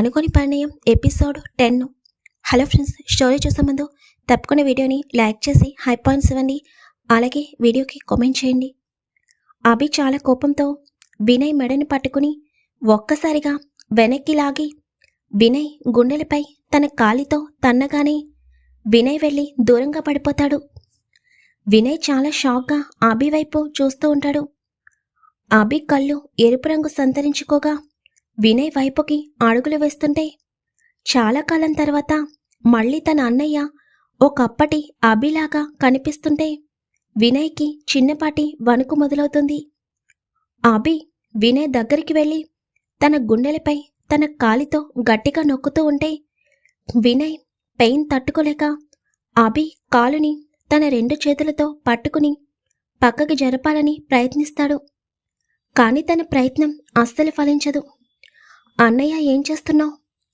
Anukoni Parinayam episode ten. Hello friends story చూసే ముందు తప్పకుండా వీడియోని లైక్ చేసి హై పాయింట్స్ ఇవ్వండి. అలాగే వీడియోకి కామెంట్ చేయండి. అభి చాలా కోపంతో వినయ్ మెడని పట్టుకుని ఒక్కసారిగా వెనక్కి లాగి వినయ్ గుండెలపై తన కాలితో తన్నగానే వినయ్ వెళ్ళి దూరంగా పడిపోతాడు. వినయ్ చాలా షాక్గా అభి వైపు చూస్తూ ఉంటాడు. అభి కళ్ళు ఎరుపు రంగు సంతరించుకోగా వినయ్ వైపుకి అడుగులు వేస్తుంటే చాలా కాలం తర్వాత మళ్ళీ తన అన్నయ్య ఒకప్పటి అభిలాగా కనిపిస్తుంటే వినయ్కి చిన్నపాటి వణుకు మొదలవుతుంది. అభి వినయ్ దగ్గరికి వెళ్ళి తన గుండెలపై తన కాలితో గట్టిగా నొక్కుతూ ఉంటే వినయ్ పెయిన్ తట్టుకోలేక అభి కాలుని తన రెండు చేతులతో పట్టుకుని పక్కకి జరపాలని ప్రయత్నిస్తాడు. కాని తన ప్రయత్నం అస్సలు ఫలించదు. అన్నయ్య ఏం చేస్తున్నావు?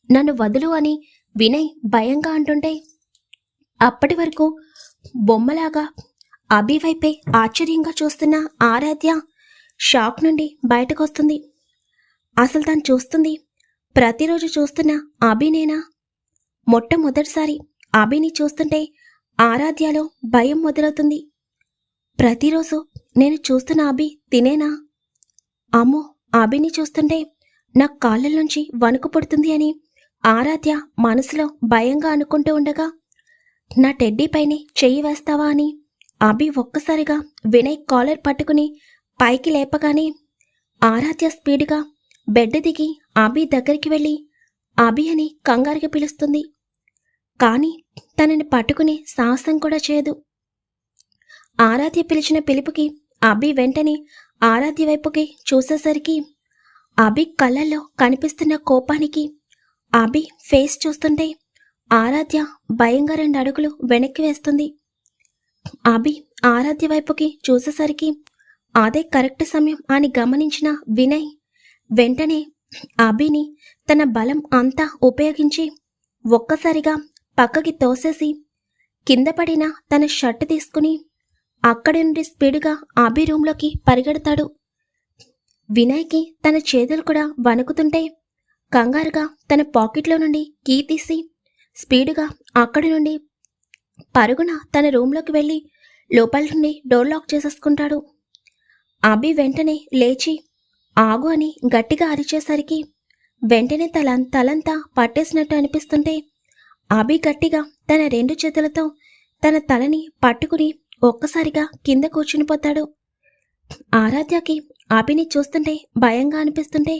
నన్ను వదులు అని వినయ్ భయంగా అంటుంటే అప్పటి వరకు బొమ్మలాగా అభి వైపే ఆశ్చర్యంగా చూస్తున్న ఆరాధ్య షాక్ నుండి బయటకొస్తుంది. అసలు తను చూస్తుంది ప్రతిరోజు చూస్తున్న అభినేనా? మొట్టమొదటిసారి అభిని చూస్తుంటే ఆరాధ్యలో భయం మొదలవుతుంది. ప్రతిరోజు నేను చూస్తున్న అభి తినేనా? అమ్మో అభిని చూస్తుంటే నా కాళ్ళ నుంచి వణుకు పుడుతుంది అని ఆరాధ్య మనసులో భయంగా అనుకుంటూ ఉండగా నా టెడ్డీ పైనే చెయ్యి వేస్తావా అని అభి ఒక్కసారిగా వినయ్ కాలర్ పట్టుకుని పైకి లేపగానే ఆరాధ్య స్పీడ్గా బెడ్ దిగి అభి దగ్గరికి వెళ్ళి అభి అని కంగారుగా పిలుస్తుంది. కానీ తనని పట్టుకునే సాహసం కూడా చేయదు. ఆరాధ్య పిలిచిన పిలుపుకి అభి వెంటనే ఆరాధ్య వైపుకి చూసేసరికి అభి కళ్ళల్లో కనిపిస్తున్న కోపానికి అభి ఫేస్ చూస్తుంటే ఆరాధ్య భయంగా రెండు అడుగులు వెనక్కి వేస్తుంది. అభి ఆరాధ్య వైపుకి చూసేసరికి అదే కరెక్ట్ సమయం అని గమనించిన వినయ్ వెంటనే అభిని తన బలం అంతా ఉపయోగించి ఒక్కసారిగా పక్కకి తోసేసి కింద పడిన తన షర్ట్ తీసుకుని అక్కడి నుండి స్పీడ్గా అభి రూంలోకి పరిగెడతాడు. వినయ్కి తన చేతులు కూడా వణుకుతుంటే కంగారుగా తన పాకెట్లో నుండి కీ తీసి స్పీడుగా అక్కడి నుండి పరుగున తన రూంలోకి వెళ్ళి లోపల నుండి డోర్ లాక్ చేసేసుకుంటాడు. అభి వెంటనే లేచి ఆగు అని గట్టిగా అరిచేసరికి వెంటనే తల తలంతా పట్టేసినట్టు అనిపిస్తుంటే అభి గట్టిగా తన రెండు చేతులతో తన తలని పట్టుకుని ఒక్కసారిగా కింద కూర్చునిపోతాడు ఆరాధ్యకి అభిని చూస్తుంటే భయంగా అనిపిస్తుంటే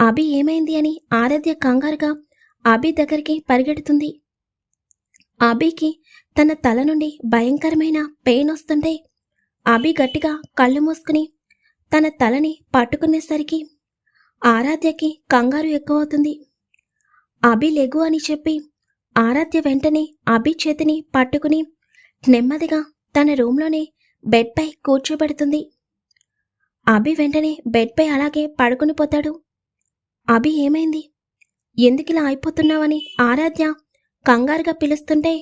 అభి ఏమైంది? అని ఆరాధ్య కంగారుగా అభి దగ్గరికి పరిగెడుతుంది. అభికి తన తల నుండి భయంకరమైన పెయిన్ వస్తుంటే అభి గట్టిగా కళ్ళు మూసుకుని తన తలని పట్టుకునేసరికి ఆరాధ్యకి కంగారు ఎక్కువవుతుంది. అభి లెగు అని చెప్పి ఆరాధ్య వెంటనే అభి చేతిని పట్టుకుని నెమ్మదిగా తన రూంలోనే బెడ్పై కూర్చోబెడుతుంది. అభి వెంటనే బెడ్పై అలాగే పడుకుని పోతాడు. అభి ఏమైంది? ఎందుకిలా అయిపోతున్నావని ఆరాధ్య కంగారుగా పిలుస్తుంటే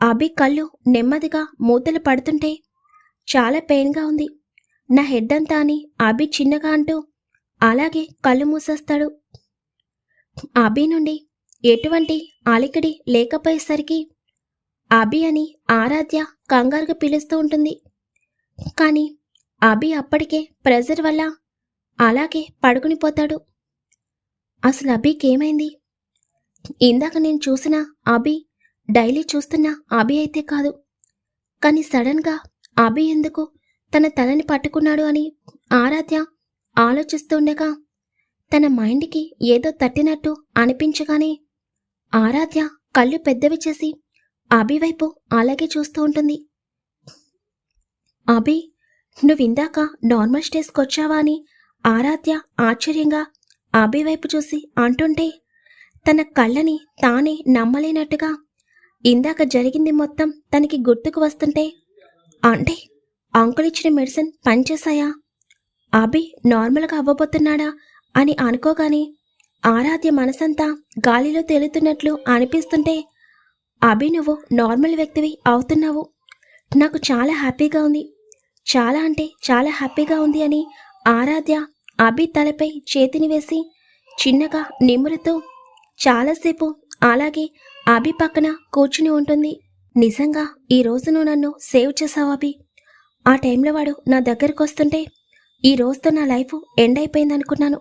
అభి కళ్ళు నెమ్మదిగా మూతలు పడుతుంటే చాలా పెయిన్గా ఉంది. నా హెడ్ అంతా అని అభి చిన్నగా అంటూ అలాగే కళ్ళు మూసేస్తాడు. అభి నుండి ఎటువంటి అలికిడి లేకపోయేసరికి అభి అని ఆరాధ్య కంగారుగా పిలుస్తూ ఉంటుంది. కానీ అభి అప్పటికే ప్రెజర్ వల్ల అలాగే పడుకుని పోతాడు. అసలు అభికి ఏమైంది ఇందాక నేను చూసిన అభి డైలీ చూస్తున్న అభి అయితే కాదు. కానీ సడన్గా అభి ఎందుకు తన తలని పట్టుకున్నాడు అని ఆరాధ్య ఆలోచిస్తుండగా తన మైండ్కి ఏదో తట్టినట్టు అనిపించగానే ఆరాధ్య కళ్ళు పెద్దవి చేసి అభివైపు అలాగే చూస్తూ ఉంటుంది. అభి నువ్విందాక నార్మల్ స్టేజ్కి వచ్చావా అని ఆరాధ్య ఆశ్చర్యంగా అభి వైపు చూసి అంటుంటే తన కళ్ళని తానే నమ్మలేనట్టుగా. ఇందాక జరిగింది మొత్తం తనకి గుర్తుకు వస్తుంటే అంటే అంకుల్ ఇచ్చిన మెడిసిన్ పనిచేశాయా? అభి నార్మల్గా అవ్వబోతున్నాడా అని అనుకోగానే ఆరాధ్య మనసంతా గాలిలో తేలుతున్నట్లు అనిపిస్తుంటే అభి నువ్వు నార్మల్ వ్యక్తివి అవుతున్నావు. నాకు చాలా హ్యాపీగా ఉంది. చాలా అంటే చాలా హ్యాపీగా ఉంది అని ఆరాధ్య అభి తలపై చేతిని వేసి చిన్నగా నిమురుతూ చాలాసేపు అలాగే అభి పక్కన కూర్చుని ఉంటుంది. నిజంగా ఈ రోజు నువ్వు నన్ను సేవ్ చేసావు అభి. ఆ టైంలో వాడు నా దగ్గరకు వస్తుంటే ఈ రోజుతో నా లైఫ్ ఎండ్ అయిపోయింది అనుకున్నాను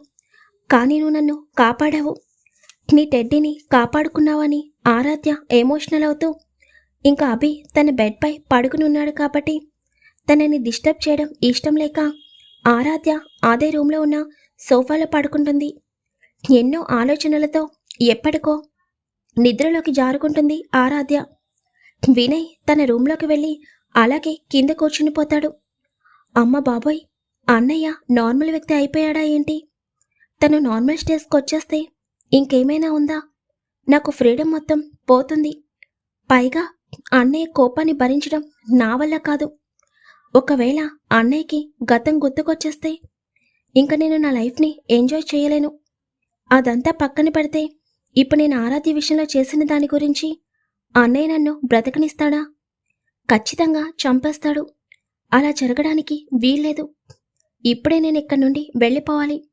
కానీ నువ్వు నన్ను కాపాడావు. నీ టెడ్డీని కాపాడుకున్నావని ఆరాధ్య ఎమోషనల్ అవుతూ ఇంకా అభి తన బెడ్పై పడుకుని ఉన్నాడు కాబట్టి తనని డిస్టర్బ్ చేయడం ఇష్టం లేక ఆరాధ్య అదే రూమ్లో ఉన్న సోఫాలో పడుకుంటుంది. ఎన్నో ఆలోచనలతో ఎప్పటికో నిద్రలోకి జారుకుంటుంది ఆరాధ్య. వినయ్ తన రూమ్లోకి వెళ్ళి అలాగే కింద కూర్చుని పోతాడు. అమ్మ బాబోయ్ అన్నయ్య నార్మల్ వ్యక్తి అయిపోయాడా ఏంటి? తను నార్మల్ స్టేజ్కి వచ్చేస్తే ఇంకేమైనా ఉందా? నాకు ఫ్రీడమ్ మొత్తం పోతుంది. పైగా అన్నయ్య కోపాన్ని భరించడం నా వల్ల కాదు. ఒకవేళ అన్నయ్యకి గతం గుర్తుకొచ్చేస్తే ఇంక నేను నా లైఫ్ని ఎంజాయ్ చేయలేను. అదంతా పక్కన పెడితే ఇప్పుడు నేను ఆరాధ్య విషయంలో చేసిన దాని గురించి అన్నయ్య నన్ను బ్రతకనిస్తాడా? ఖచ్చితంగా చంపేస్తాడు. అలా జరగడానికి వీల్లేదు. ఇప్పుడే నేను ఇక్కడి నుండి వెళ్ళిపోవాలి.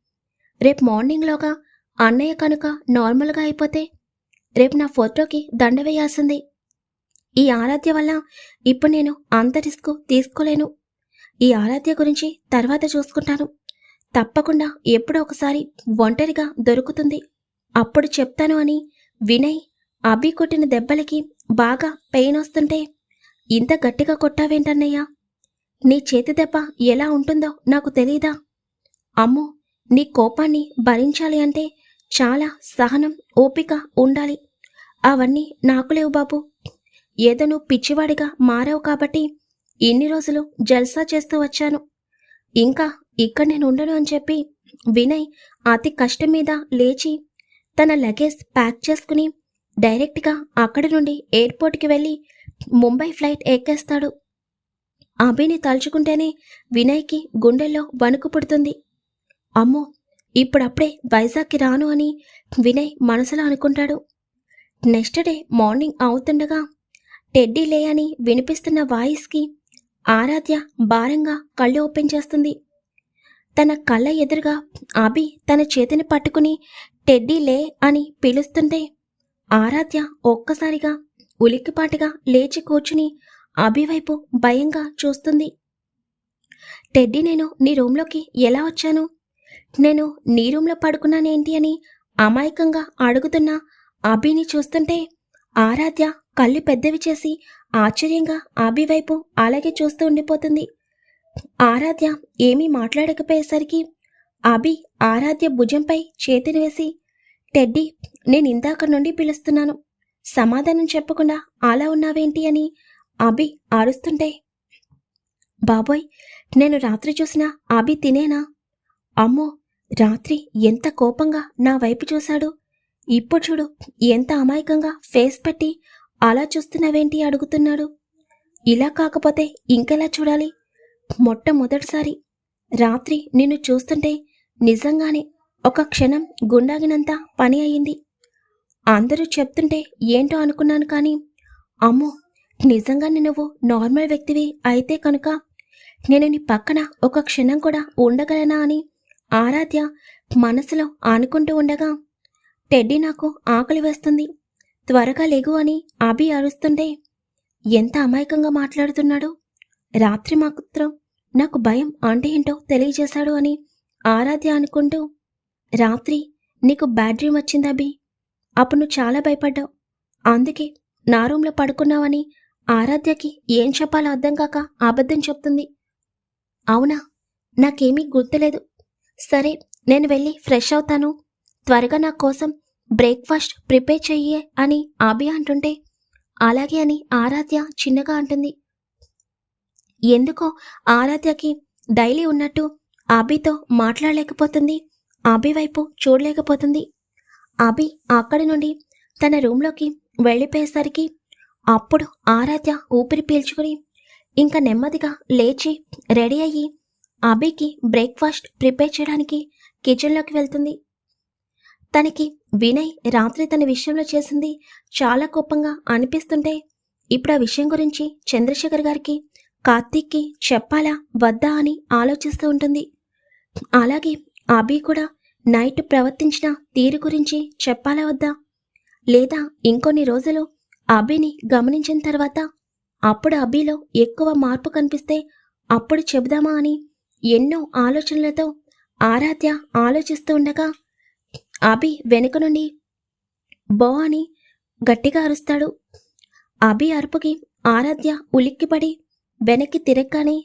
రేపు మార్నింగ్లోగా అన్నయ్య కనుక నార్మల్గా అయిపోతే రేపు నా ఫోటోకి దండ వేయాల్సింది. ఈ ఆరాధ్య వల్ల ఇప్పుడు నేను అంత రిస్క్ తీసుకోలేను. ఈ ఆరాధ్య గురించి తర్వాత చూసుకుంటాను. తప్పకుండా ఎప్పుడో ఒకసారి ఒంటరిగా దొరుకుతుంది. అప్పుడు చెప్తాను అని వినయ్ అభి కొట్టిన దెబ్బలకి బాగా పెయిన్ వస్తుంటే ఇంత గట్టిగా కొట్టావేంటన్నయ్యా? నీ చేతి దెబ్బ ఎలా ఉంటుందో నాకు తెలీదా? అమ్మో నీ కోపాన్ని భరించాలి అంటే చాలా సహనం ఓపిక ఉండాలి. అవన్నీ నాకు లేవు బాబు. ఏదను పిచ్చివాడిగా మారావు కాబట్టి ఇన్ని రోజులు జల్సా చేస్తూ వచ్చాను. ఇంకా ఇక్కడ నేను ఉండను అని చెప్పి వినయ్ అతి కష్టం మీద లేచి తన లగేజ్ ప్యాక్ చేసుకుని డైరెక్ట్గా అక్కడి నుండి ఎయిర్పోర్ట్కి వెళ్ళి ముంబై ఫ్లైట్ ఎక్కేస్తాడు. అభిని తలుచుకుంటేనే వినయ్కి గుండెల్లో వణుకు పుడుతుంది. అమ్మో ఇప్పుడప్పుడే వైజాగ్కి రాను అని వినయ్ మనసులో అనుకుంటాడు. నెక్స్ట్ డే మార్నింగ్ అవుతుండగా టెడ్డీ లే అని వినిపిస్తున్న వాయిస్కి ఆరాధ్య భారంగా కళ్ళు ఓపెన్ చేస్తుంది. తన కళ్ళ ఎదురుగా అభి తన చేతిని పట్టుకుని టెడ్డీ లే అని పిలుస్తుంటే ఆరాధ్య ఒక్కసారిగా ఉలిక్కిపాటుగా లేచి కూర్చుని అభివైపు భయంగా చూస్తుంది. టెడ్డీ నేను నీ రూమ్లోకి ఎలా వచ్చాను? నేను నీ రూమ్లో పడుకున్నానేంటి అని అమాయకంగా అడుగుతున్న అభిని చూస్తుంటే ఆరాధ్య కళ్ళు పెద్దవి చేసి ఆశ్చర్యంగా ఆబి వైపు అలాగే చూస్తూ ఉండిపోతుంది. ఆరాధ్య ఏమీ మాట్లాడకపోయేసరికి అభి ఆరాధ్య భుజంపై చేతిని వేసి టెడ్డీ నేను ఇందాక నుండి పిలుస్తున్నాను. సమాధానం చెప్పకుండా అలా ఉన్నావేంటి అని అభి ఆరుస్తుంటే బాబోయ్ నేను రాత్రి చూసిన అభి తినేనా? అమ్మో రాత్రి ఎంత కోపంగా నా వైపు చూశాడు. ఇప్పుడు చూడు ఎంత అమాయకంగా ఫేస్ పెట్టి అలా చూస్తున్నావేంటి? అడుగుతున్నాడు. ఇలా కాకపోతే ఇంకెలా చూడాలి? మొట్టమొదటిసారి రాత్రి నిన్ను చూస్తుంటే నిజంగానే ఒక క్షణం గుండాగినంత పని అయింది. అందరూ చెప్తుంటే ఏంటో అనుకున్నాను కానీ అమ్మో! నిజంగానే నువ్వు నార్మల్ వ్యక్తివి అయితే కనుక నేను నీ పక్కన ఒక క్షణం కూడా ఉండగలనా అని ఆరాధ్య మనసులో ఆనుకుంటూ ఉండగా టెడ్డీ నాకు ఆకలి వేస్తుంది. త్వరగా లేగు అని అభి అరుస్తుంటే ఎంత అమాయకంగా మాట్లాడుతున్నాడు? రాత్రి మాత్రం నాకు భయం అంటే ఏంటో తెలియజేశాడు అని ఆరాధ్య అనుకుంటూ రాత్రి నీకు బ్యాడ్ డ్రీమ్ వచ్చింది అభి. అప్పుడు నువ్వు చాలా భయపడ్డావు. అందుకే నా రూమ్లో పడుకున్నావని ఆరాధ్యకి ఏం చెప్పాలో అర్థం కాక అబద్ధం చెప్తుంది. అవునా? నాకేమీ గుర్తులేదు. సరే నేను వెళ్ళి ఫ్రెష్ అవుతాను. త్వరగా నా కోసం బ్రేక్ఫాస్ట్ ప్రిపేర్ చెయ్యే అని అభి అంటుంటే అలాగే అని ఆరాధ్య చిన్నగా అంటుంది. ఎందుకో ఆరాధ్యకి డైలీ ఉన్నట్టు అభితో మాట్లాడలేకపోతుంది అభి వైపు చూడలేకపోతుంది. అభి అక్కడి నుండి తన రూమ్లోకి వెళ్ళిపోయేసరికి అప్పుడు ఆరాధ్య ఊపిరి పీల్చుకుని ఇంకా నెమ్మదిగా లేచి రెడీ అయ్యి అభికి బ్రేక్ఫాస్ట్ ప్రిపేర్ చేయడానికి కిచెన్లోకి వెళ్తుంది. తనకి వినయ్ రాత్రి తన విషయంలో చేసింది చాలా కోపంగా అనిపిస్తుంటే ఇప్పుడు ఆ విషయం గురించి చంద్రశేఖర్ గారికి కార్తీక్కి చెప్పాలా వద్దా అని ఆలోచిస్తూ ఉంటుంది. అలాగే అభి కూడా నైట్ ప్రవర్తించిన తీరు గురించి చెప్పాలా వద్దా? లేదా ఇంకొన్ని రోజులు అభిని గమనించిన తర్వాత అప్పుడు అభిలో ఎక్కువ మార్పు కనిపిస్తే అప్పుడు చెబుదామా అని ఎన్నో ఆలోచనలతో ఆరాధ్య ఆలోచిస్తూ ఉండగా అభి వెనుక నుండి. బో అని గట్టిగా అరుస్తాడు. అభి అరుపుకి ఆరాధ్య ఉలిక్కిపడి వెనక్కి తిరగగానే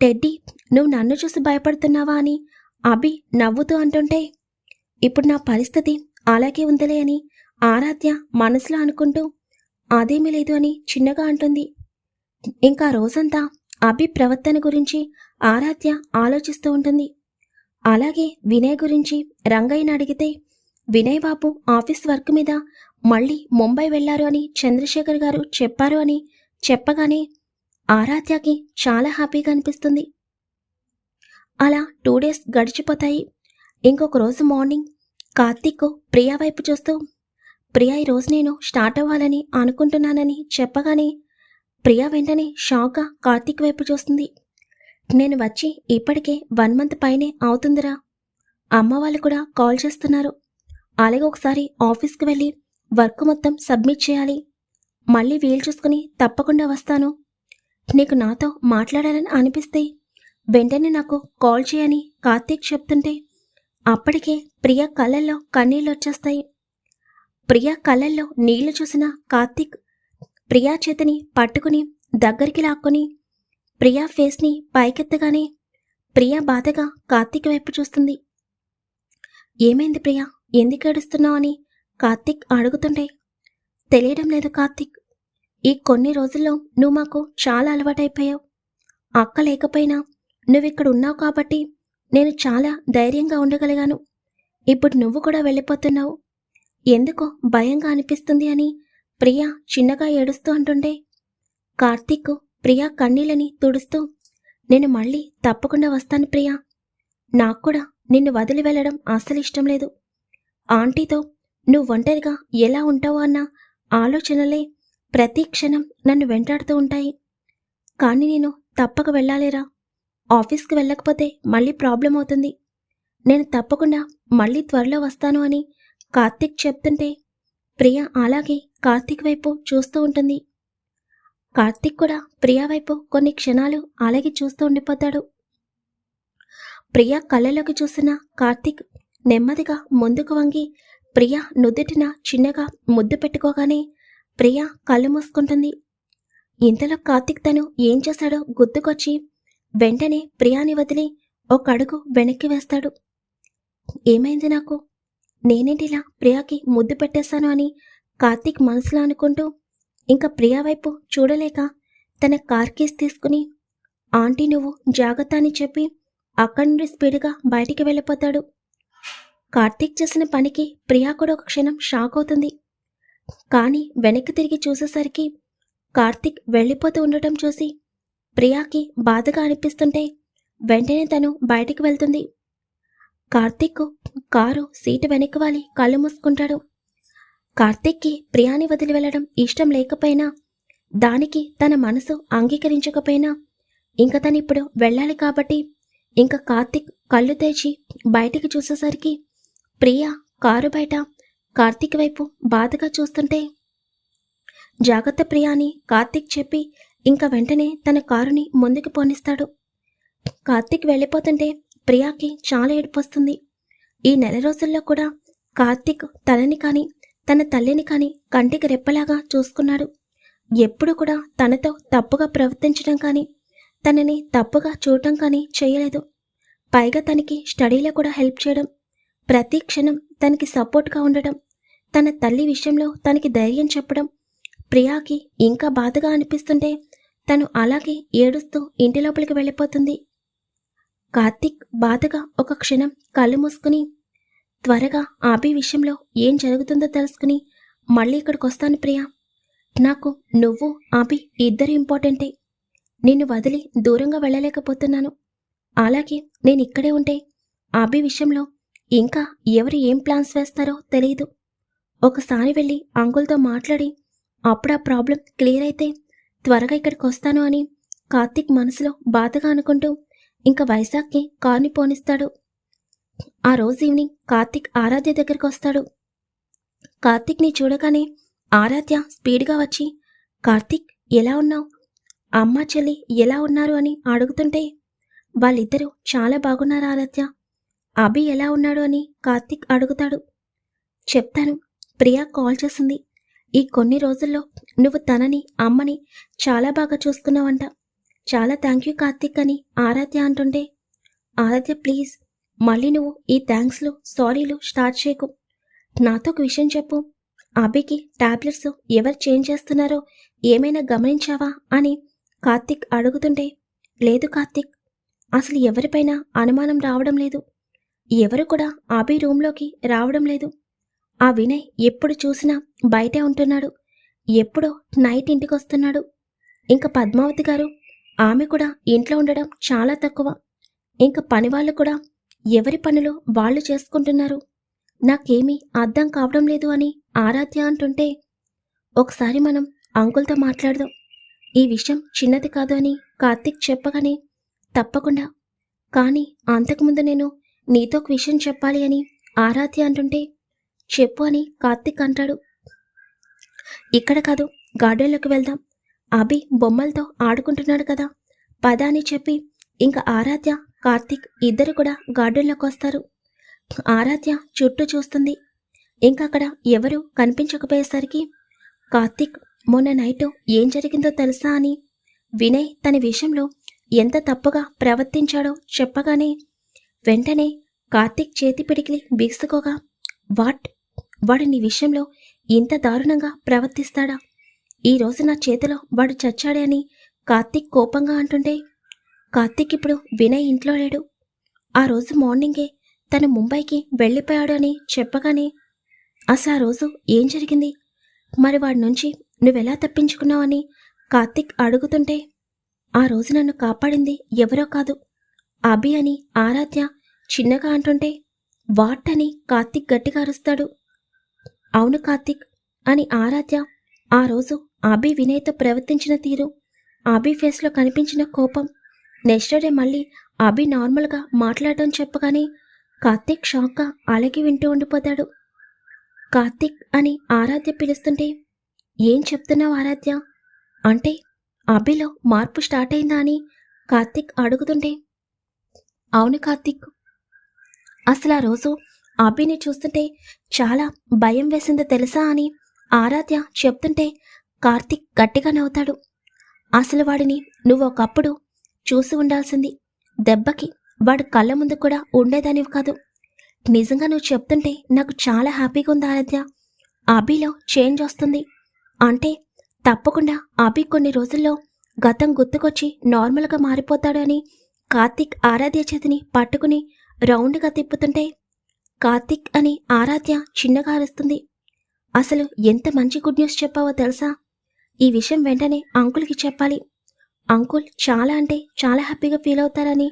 టెడ్డీ నువ్వు నన్ను చూసి భయపడుతున్నావా? అని అభి నవ్వుతూ అంటుంటే ఇప్పుడు నా పరిస్థితి అలాగే ఉందిలే అని ఆరాధ్య మనసులో అనుకుంటూ అదేమీ లేదు అని చిన్నగా అంటుంది. ఇంకా రోజంతా అభి ప్రవర్తన గురించి ఆరాధ్య ఆలోచిస్తూ ఉంటుంది. అలాగే వినయ్ గురించి రంగయ్యను అడిగితే వినయ్ బాబు ఆఫీస్ వర్క్ మీద మళ్ళీ ముంబై వెళ్ళారు అని చంద్రశేఖర్ గారు చెప్పారు అని చెప్పగానే ఆరాధ్యకి చాలా హ్యాపీగా అనిపిస్తుంది. అలా టూ డేస్ గడిచిపోతాయి. ఇంకొక రోజు మార్నింగ్ కార్తీక్ ప్రియా వైపు చూస్తూ ప్రియా ఈ రోజు నేను స్టార్ట్ అవ్వాలని అనుకుంటున్నానని చెప్పగానే ప్రియా వెంటనే షాక్గా కార్తీక్ వైపు చూస్తుంది. నేను వచ్చి ఇప్పటికే వన్ మంత్ పైనే అవుతుందిరా. అమ్మ వాళ్ళు కూడా కాల్ చేస్తున్నారు. అలాగే ఒకసారి ఆఫీస్కి వెళ్ళి వర్క్ మొత్తం సబ్మిట్ చేయాలి. మళ్ళీ వీలు చూసుకుని తప్పకుండా వస్తాను. నీకు నాతో మాట్లాడాలని అనిపిస్తే వెంటనే నాకు కాల్ చేయని కార్తీక్ చెప్తుంటే అప్పటికే ప్రియ కళ్ళల్లో కన్నీళ్ళు వచ్చేస్తాయి. ప్రియ కళ్ళల్లో నీళ్ళు చూసిన కార్తీక్ ప్రియా చేతిని పట్టుకుని దగ్గరికి లాక్కొని ప్రియా ఫేస్ని పైకెత్తగానే ప్రియా బాధగా కార్తీక్ వైపు చూస్తుంది. ఏమైంది ప్రియా? ఎందుకు ఏడుస్తున్నావు అని కార్తిక్ అడుగుతుండే తెలియడం లేదు కార్తీక్. ఈ కొన్ని రోజుల్లో నువ్వు మాకు చాలా అలవాటైపోయావు. అక్క లేకపోయినా నువ్విక్కడ ఉన్నావు కాబట్టి నేను చాలా ధైర్యంగా ఉండగలిగాను. ఇప్పుడు నువ్వు కూడా వెళ్ళిపోతున్నావు. ఎందుకో భయంగా అనిపిస్తుంది అని ప్రియా చిన్నగా ఏడుస్తూ అంటుండే కార్తీక్ ప్రియా కన్నీళ్ళని తుడుస్తూ నేను మళ్ళీ తప్పకుండా వస్తాను ప్రియా. నాకు కూడా నిన్ను వదిలి వెళ్ళడం అస్సలు ఇష్టం లేదు. ఆంటీతో నువ్వు ఒంటరిగా ఎలా ఉంటావో అన్న? ఆలోచనలే ప్రతి క్షణం నన్ను వెంటాడుతూ ఉంటాయి. కానీ నేను తప్పక వెళ్ళాలేరా? ఆఫీస్కి వెళ్ళకపోతే మళ్ళీ ప్రాబ్లం అవుతుంది. నేను తప్పకుండా మళ్ళీ త్వరలో వస్తాను అని కార్తీక్ చెప్తుంటే ప్రియ అలాగే కార్తీక్ వైపు చూస్తూ ఉంటుంది. కార్తీక్ కూడా ప్రియా వైపు కొన్ని క్షణాలు అలాగే చూస్తూ ఉండిపోతాడు. ప్రియ కళ్ళలోకి చూసిన కార్తీక్ నెమ్మదిగా ముందుకు వంగి ప్రియ నుదుటిన చిన్నగా ముద్దు పెట్టుకోగానే ప్రియ కళ్ళు మూసుకుంటుంది. ఇంతలో కార్తిక్ తను ఏం చేశాడో గుర్తుకొచ్చి వెంటనే ప్రియాని వదిలి ఒక అడుగు వెనక్కి వేస్తాడు. ఏమైంది నాకు? నేనేంటిలా ప్రియాకి ముద్దు పెట్టేశాను అని కార్తిక్ మనసులో అనుకుంటూ ఇంకా ప్రియా వైపు చూడలేక తన కార్ కీస్ తీసుకుని ఆంటీ నువ్వు జాగ్రత్త అని చెప్పి అక్కడి నుండి స్పీడ్గా బయటికి వెళ్ళిపోతాడు. కార్తీక్ చేసిన పనికి ప్రియా కూడా ఒక క్షణం షాక్ అవుతుంది. కానీ వెనక్కి తిరిగి చూసేసరికి కార్తీక్ వెళ్ళిపోతూ ఉండటం చూసి ప్రియాకి బాధగా అనిపిస్తుంటే వెంటనే తను బయటికి వెళ్తుంది. కార్తీక్ కారు సీటు వెనక్కి వాలి కళ్ళు మూసుకుంటాడు. కార్తీక్కి ప్రియాని వదిలి వెళ్ళడం ఇష్టం లేకపోయినా దానికి తన మనసు అంగీకరించకపోయినా ఇంక తను ఇప్పుడు వెళ్ళాలి కాబట్టి ఇంకా కార్తీక్ కళ్ళు తెరిచి బయటికి చూసేసరికి ప్రియా కారు బయట. కార్తీక్ వైపు బాధగా చూస్తుంటే. జాగ్రత్త ప్రియా అని కార్తీక్ చెప్పి ఇంకా వెంటనే తన కారుని ముందుకు పోనిస్తాడు. కార్తీక్ వెళ్ళిపోతుంటే ప్రియాకి చాలా ఏడుపొస్తుంది ఈ నెల రోజుల్లో కూడా కార్తీక్ తనని కానీ తన తల్లిని కానీ కంటికి రెప్పలాగా చూసుకున్నాడు. ఎప్పుడు కూడా తనతో తప్పుగా ప్రవర్తించడం కానీ తనని తప్పుగా చూడటం కానీ చేయలేదు. పైగా తనకి స్టడీలో కూడా హెల్ప్ చేయడం ప్రతి క్షణం తనకి సపోర్ట్గా ఉండడం తన తల్లి విషయంలో తనకి ధైర్యం చెప్పడం ప్రియాకి ఇంకా బాధగా అనిపిస్తుంటే తను అలాగే ఏడుస్తూ ఇంటి లోపలికి వెళ్ళిపోతుంది. కార్తిక్ బాధగా ఒక క్షణం కళ్ళు మూసుకుని త్వరగా ఆబి విషయంలో ఏం జరుగుతుందో తెలుసుకుని మళ్ళీ ఇక్కడికి వస్తాను ప్రియా. నాకు నువ్వు ఆబి ఇద్దరు ఇంపార్టెంటే. నిన్ను వదిలి దూరంగా వెళ్ళలేకపోతున్నాను. అలాగే నేను ఇక్కడే ఉంటే ఆబి విషయంలో ఇంకా ఎవరు ఏం ప్లాన్స్ వేస్తారో తెలియదు ఒకసారి వెళ్ళి అంకుల్తో మాట్లాడి అప్పుడు ఆ ప్రాబ్లం క్లియర్ అయితే త్వరగా ఇక్కడికి వస్తాను అని కార్తీక్ మనసులో బాధగా అనుకుంటూ ఇంకా వైజాగ్కి కార్ని పోనిస్తాడు. ఆ రోజు ఈవినింగ్ కార్తీక్ ఆరాధ్య దగ్గరికి వస్తాడు. కార్తీక్ని చూడగానే ఆరాధ్య స్పీడ్గా వచ్చి కార్తిక్ ఎలా ఉన్నావు? అమ్మ చెల్లి ఎలా ఉన్నారు? అని అడుగుతుంటే వాళ్ళిద్దరూ చాలా బాగున్నారు ఆరాధ్య? అభి ఎలా ఉన్నాడు అని కార్తిక్ అడుగుతాడు. చెప్తాను. ప్రియా కాల్ చేసింది. ఈ కొన్ని రోజుల్లో నువ్వు తనని అమ్మని చాలా బాగా చూసుకున్నావంట. చాలా థ్యాంక్ యూ కార్తిక్ అని ఆరాధ్య అంటుంటే ఆరాధ్య ప్లీజ్ మళ్ళీ నువ్వు ఈ థ్యాంక్స్లు సారీలు స్టార్ట్ చేయకు. నాతో ఒక విషయం చెప్పు. అభికి టాబ్లెట్స్ ఎవరు చేంజ్ చేస్తున్నారో ఏమైనా గమనించావా అని కార్తిక్ అడుగుతుంటే లేదు కార్తిక్ అసలు ఎవరిపైన అనుమానం రావడం లేదు. ఎవరు కూడా అభి రూంలోకి రావడం లేదు. ఆ వినయ్ ఎప్పుడు చూసినా బయటే ఉంటున్నాడు. ఎప్పుడో నైట్ ఇంటికి వస్తున్నాడు ఇంకా పద్మావతి గారు ఆమె కూడా ఇంట్లో ఉండడం చాలా తక్కువ. ఇంకా పని వాళ్ళు కూడా ఎవరి పనులు వాళ్ళు చేసుకుంటున్నారు? నాకేమీ అర్థం కావడం లేదు అని ఆరాధ్య అంటుంటే ఒకసారి మనం అంకుల్తో మాట్లాడదాం. ఈ విషయం చిన్నది కాదు అని కార్తిక్ చెప్పగానే తప్పకుండా. కానీ అంతకుముందు నేను నీతో ఒక విషయం చెప్పాలి అని ఆరాధ్య అంటుంటే చెప్పు అని కార్తిక్ అంటాడు. ఇక్కడ కాదు గార్డెన్లోకి వెళ్దాం. అభి బొమ్మలతో ఆడుకుంటున్నాడు కదా. పద అని చెప్పి ఇంకా ఆరాధ్య కార్తిక్ ఇద్దరు కూడా గార్డెన్లోకి వస్తారు. ఆరాధ్య చుట్టూ చూస్తుంది. ఇంకా అక్కడ ఎవరు కనిపించకపోయేసరికి కార్తిక్ మొన్న నైట్ ఏం జరిగిందో తెలుసా అని? వినయ్ తన విషయంలో ఎంత తప్పుగా ప్రవర్తించాడో చెప్పగానే వెంటనే కార్తిక్ చేతి పిడికిలి బిగుసుకోగా వాట్? వాడు నీ విషయంలో ఇంత దారుణంగా ప్రవర్తిస్తాడా? ఈ రోజు నా చేతిలో వాడు చచ్చాడే అని కార్తీక్ కోపంగా అంటుంటే కార్తిక్ ఇప్పుడు వినయ్ ఇంట్లో లేడు. ఆ రోజు మార్నింగే తను ముంబైకి వెళ్ళిపోయాడు అని చెప్పగానే అసలు ఆ రోజు ఏం జరిగింది? మరి వాడి నుంచి నువ్వెలా తప్పించుకున్నావని కార్తిక్ అడుగుతుంటే ఆ రోజు నన్ను కాపాడింది ఎవరో కాదు. అభి అని ఆరాధ్య చిన్నగా అంటుంటే వాట్ అని కార్తిక్ గట్టిగా అరుస్తాడు. అవును కార్తిక్ అని ఆరాధ్య ఆ రోజు అభి వినయ్తో ప్రవర్తించిన తీరు అభి ఫేస్లో కనిపించిన కోపం. నెక్స్ట్ డే మళ్ళీ అభి నార్మల్గా మాట్లాడడం చెప్పగానే కార్తిక్ షాక్గా అలాగే వింటూ ఉండిపోతాడు. కార్తిక్ అని ఆరాధ్య పిలుస్తుంటే ఏం చెప్తున్నావు ఆరాధ్య? అంటే అభిలో మార్పు స్టార్ట్ అయిందా? అని కార్తిక్ అడుగుతుంటే అవును కార్తిక్ అసలు ఆ రోజు అభిని చూస్తుంటే చాలా భయం వేసిందో తెలుసా అని ఆరాధ్య చెప్తుంటే కార్తిక్ గట్టిగా నవ్వుతాడు అసలు వాడిని నువ్వు ఒకప్పుడు చూసి ఉండాల్సింది దెబ్బకి వాడు కళ్ళ ముందు కూడా ఉండేదానివి కాదు. నిజంగా నువ్వు చెప్తుంటే నాకు చాలా హ్యాపీగా ఉంది ఆరాధ్య. అభిలో చేంజ్ వస్తుంది. అంటే తప్పకుండా అభి కొన్ని రోజుల్లో గతం గుర్తుకొచ్చి నార్మల్గా మారిపోతాడు అని కార్తిక్ ఆరాధ్య చేతిని పట్టుకుని రౌండ్గా తిప్పుతుంటే కార్తిక్ అని ఆరాధ్య చిన్నగా అరుస్తుంది. అసలు ఎంత మంచి గుడ్ న్యూస్ చెప్పావో తెలుసా? ఈ విషయం వెంటనే అంకుల్కి చెప్పాలి. అంకుల్ చాలా అంటే చాలా హ్యాపీగా ఫీల్ అవుతారని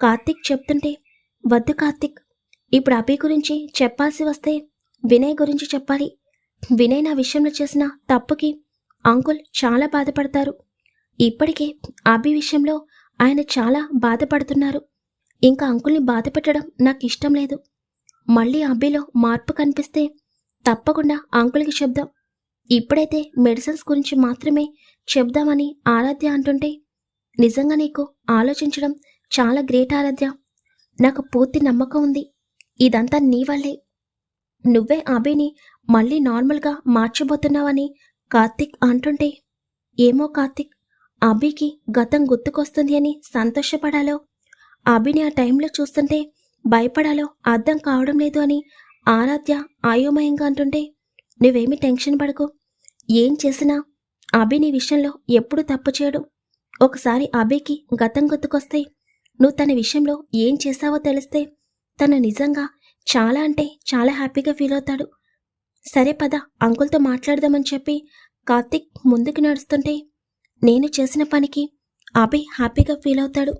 కార్తిక్ చెప్తుంటే వద్దు కార్తిక్. ఇప్పుడు అభి గురించి చెప్పాల్సి వస్తే వినయ్ గురించి చెప్పాలి. వినయ్ నా విషయంలో చేసిన తప్పుకి అంకుల్ చాలా బాధపడతారు. ఇప్పటికే అభి విషయంలో ఆయన చాలా బాధపడుతున్నారు. ఇంకా అంకుల్ని బాధ పెట్టడం నాకు ఇష్టం లేదు. మళ్ళీ అబ్బిలో మార్పు కనిపిస్తే తప్పకుండా అంకుల్కి చెప్దాం. ఇప్పుడైతే మెడిసిన్స్ గురించి మాత్రమే చెప్దామని ఆరాధ్య అంటుంటే నిజంగా నీకు ఆలోచించడం చాలా గ్రేట్ ఆరాధ్య. నాకు పూర్తి నమ్మకం ఉంది. ఇదంతా నీ వల్లే. నువ్వే అభిని మళ్ళీ నార్మల్గా మార్చబోతున్నావని కార్తిక్ అంటుంటే ఏమో కార్తిక్ అభికి గతం గుర్తుకొస్తుంది అని సంతోషపడాలో అభిని ఆ టైంలో చూస్తుంటే భయపడాలో అర్థం కావడం లేదు అని ఆరాధ్య ఆయోమయంగా అంటుంటే నువ్వేమి టెన్షన్ పడకు. ఏం చేసినా అభి నీ విషయంలో ఎప్పుడు తప్పు చేయడు. ఒకసారి అభికి గతం గుర్తుకొస్తే నువ్వు తన విషయంలో ఏం చేశావో తెలిస్తే తను నిజంగా చాలా అంటే చాలా హ్యాపీగా ఫీల్ అవుతాడు. సరే పద అంకుల్తో మాట్లాడదామని చెప్పి కార్తిక్ ముందుకు నడుస్తుంటే నేను చేసిన పనికి అభి హ్యాపీగా ఫీల్ అవుతాడు.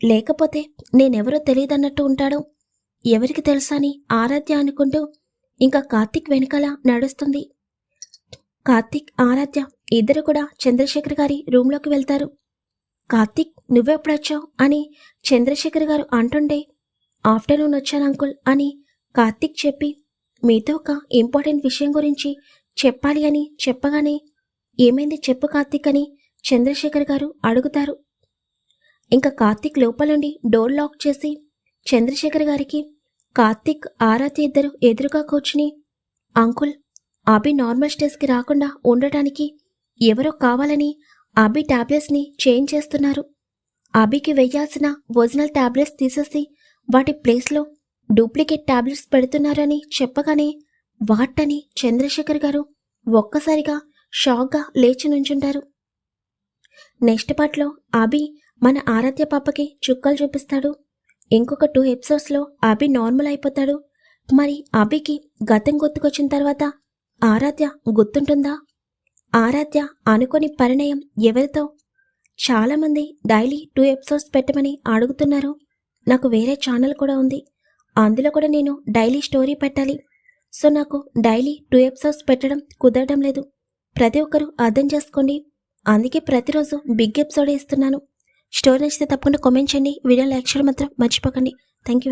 లేకపోతే నేనెవరో తెలియదన్నట్టు ఉంటాడో? ఎవరికి తెలుసా అని ఆరాధ్య అనుకుంటూ ఇంకా కార్తిక్ వెనకాల నడుస్తుంది. కార్తిక్ ఆరాధ్య ఇద్దరు కూడా చంద్రశేఖర్ గారి రూమ్లోకి వెళ్తారు. కార్తిక్ నువ్వెప్పుడొచ్చావు అని చంద్రశేఖర్ గారు అంటుండే ఆఫ్టర్నూన్ వచ్చాను అంకుల్ అని కార్తిక్ చెప్పి మీతో ఒక ఇంపార్టెంట్ విషయం గురించి చెప్పాలి అని చెప్పగానే ఏమైంది చెప్పు కార్తిక్ అని చంద్రశేఖర్ గారు అడుగుతారు. ఇంకా కార్తిక్ లోపలండి. డోర్ లాక్ చేసి చంద్రశేఖర్ గారికి కార్తీక్ ఆరాతి ఇద్దరు ఎదురుగా కూర్చుని అంకుల్ అభి నార్మల్ స్టేజ్కి రాకుండా ఉండటానికి ఎవరో కావాలని అభి టాబ్లెట్స్ని చేంజ్ చేస్తున్నారు. అభికి వెయ్యాల్సిన ఒరిజినల్ టాబ్లెట్స్ తీసేసి వాటి ప్లేస్లో డూప్లికేట్ టాబ్లెట్స్ పెడుతున్నారని చెప్పగానే వాటని చంద్రశేఖర్ గారు ఒక్కసారిగా షాక్గా లేచి నుంచుంటారు. నెక్స్ట్ పార్ట్లో అభి మన ఆరాధ్య పాపకి చుక్కలు చూపిస్తాడు. ఇంకొక టూ ఎపిసోడ్స్లో అభి నార్మల్ అయిపోతాడు. మరి అభికి గతం గుర్తుకొచ్చిన తర్వాత ఆరాధ్య గుర్తుంటుందా? ఆరాధ్య అనుకోని పరిణయం ఎవరితో? చాలామంది డైలీ టూ ఎపిసోడ్స్ పెట్టమని అడుగుతున్నారు. నాకు వేరే ఛానల్ కూడా ఉంది. అందులో కూడా నేను డైలీ స్టోరీ పెట్టాలి. సో నాకు డైలీ టూ ఎపిసోడ్స్ పెట్టడం కుదరడం లేదు. ప్రతి ఒక్కరూ అర్థం చేసుకోండి. అందుకే ప్రతిరోజు బిగ్ ఎపిసోడ్ ఇస్తున్నాను. స్టోరీ నచ్చితే తప్పకుండా కామెంట్ చేయండి. వీడియో లైక్ చేయడం మాత్రం మర్చిపోకండి. Thank you